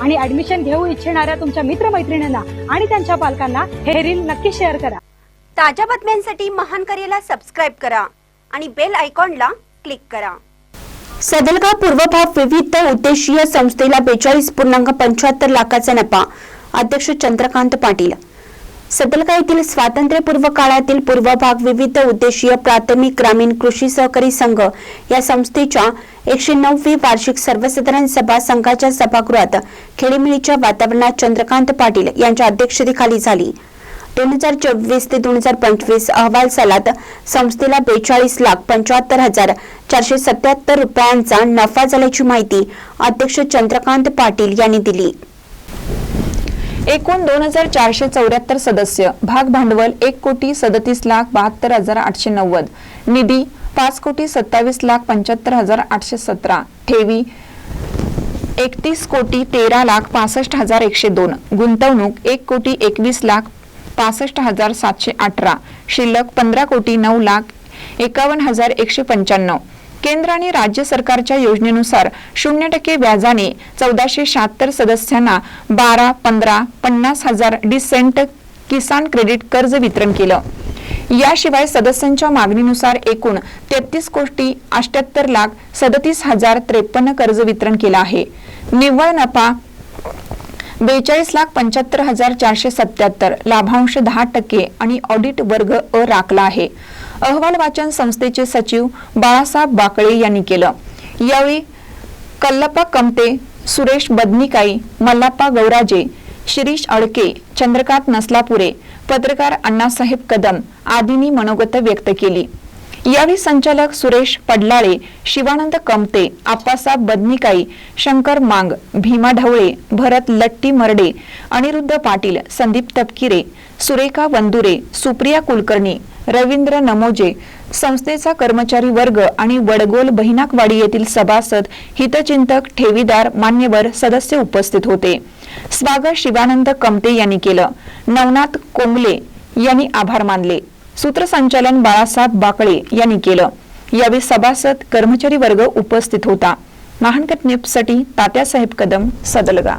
आणि ऍडमिशन घेऊ इच्छिणाऱ्या तुमच्या मित्रमैत्रिणींना आणि त्यांच्या पालकांना हे रील नक्की शेअर करा. ताज्या बातम्यांसाठी महान करेला सबस्क्राईब करा आणि बेल आयकॉनला क्लिक करा. सदलगा पूर्वभाग विविध उद्देशीय संस्थेला बेचाळीस पूर्णांक पंच्याहत्तर लाखाचा नफा. अध्यक्ष चंद्रकांत पाटील. सतलका येथील स्वातंत्र्यपूर्व काळातील पूर्वभाग विविध उद्देशीय प्राथमिक ग्रामीण कृषी सहकारी संघ या संस्थेच्या एकशे नववी वार्षिक सर्वसाधारण सभा संघाच्या सभागृहात खेळीमेळीच्या वातावरणात चंद्रकांत पाटील यांच्या अध्यक्षतेखाली झाली. दोन हजार चोवीस ते दोन हजार पंचवीस अहवाल सालात संस्थेला बेचाळीस लाख पंच्याहत्तर हजार चारशे सत्याहत्तर रुपयांचा नफा झाल्याची माहिती अध्यक्ष चंद्रकांत पाटील यांनी दिली. एकूण दोन हजार चारशे चौऱ्याहत्तर सदस्य. भाग भांडवल एक कोटी सदतीस लाख बहात्तर हजार आठशे नव्वद. निधी पाच कोटी सत्तावीस लाख पंच्याहत्तर हजार आठशे सतरा. ठेवी एकतीस कोटी तेरा लाख पासष्ट हजार एकशे दोन. गुंतवणूक एक कोटी एकवीस लाख पासष्ट हजार सातशे अठरा. शिल्लक पंधरा कोटी नऊ लाख एकावन्न हजार एकशे पंच्याण्णव. केंद्र आणि राज्य सरकारच्या योजनेनुसार शून्य टक्के व्याजाने चौदाशे शहात्तर सदस्यांना बारा पंधरा पन्नास हजार डिसेंट किसान क्रेडिट कर्ज वितरण केलं. याशिवाय सदस्यांच्या मागणीनुसार एकूण तेहतीस कोटी अष्ट्याहत्तर लाख सदतीस हजार त्रेपन्न कर्ज वितरण केलं आहे. निव्वळ नफा बेचाळीस लाख पंच्याहत्तर हजार चारशे सत्याहत्तर लाभांश दहा टक्के आणि ऑडिट वर्ग अ राखला आहे. अहवाल वाचन संस्थेचे सचिव बाळासाहेब बाकळे यांनी केलं. यावेळी कल्लप्पा कमते सुरेश बदनिकाई मल्लाप्पा गौराजे शिरीष अडके चंद्रकांत नसलापुरे पत्रकार अण्णासाहेब कदम आदींनी मनोगत व्यक्त केली. यावेळी संचालक सुरेश पडलाळे शिवानंद कमते आप्पासाहेब बदनिकाई शंकर मांग भीमा ढवळे भरत लट्टी मर्डे अनिरुद्ध पाटील संदीप तपकिरे सुरेखा वंदुरे सुप्रिया कुलकर्णी रवींद्र नमोजे. संस्थेचा कर्मचारी वर्ग आणि वडगोल बहिनाकवाडी येथील सभासद हितचिंतक ठेवीदार मान्यवर सदस्य उपस्थित होते. स्वागत शिवानंद कमते यांनी केलं. नवनाथ कोंगले यांनी आभार मानले. सूत्रसंचालन बाळासाहेब बाकळे यांनी केलं. यावेळी सभासद कर्मचारी वर्ग उपस्थित होता. महानकट न्यूजसाठी तात्यासाहेब कदम सदलगा.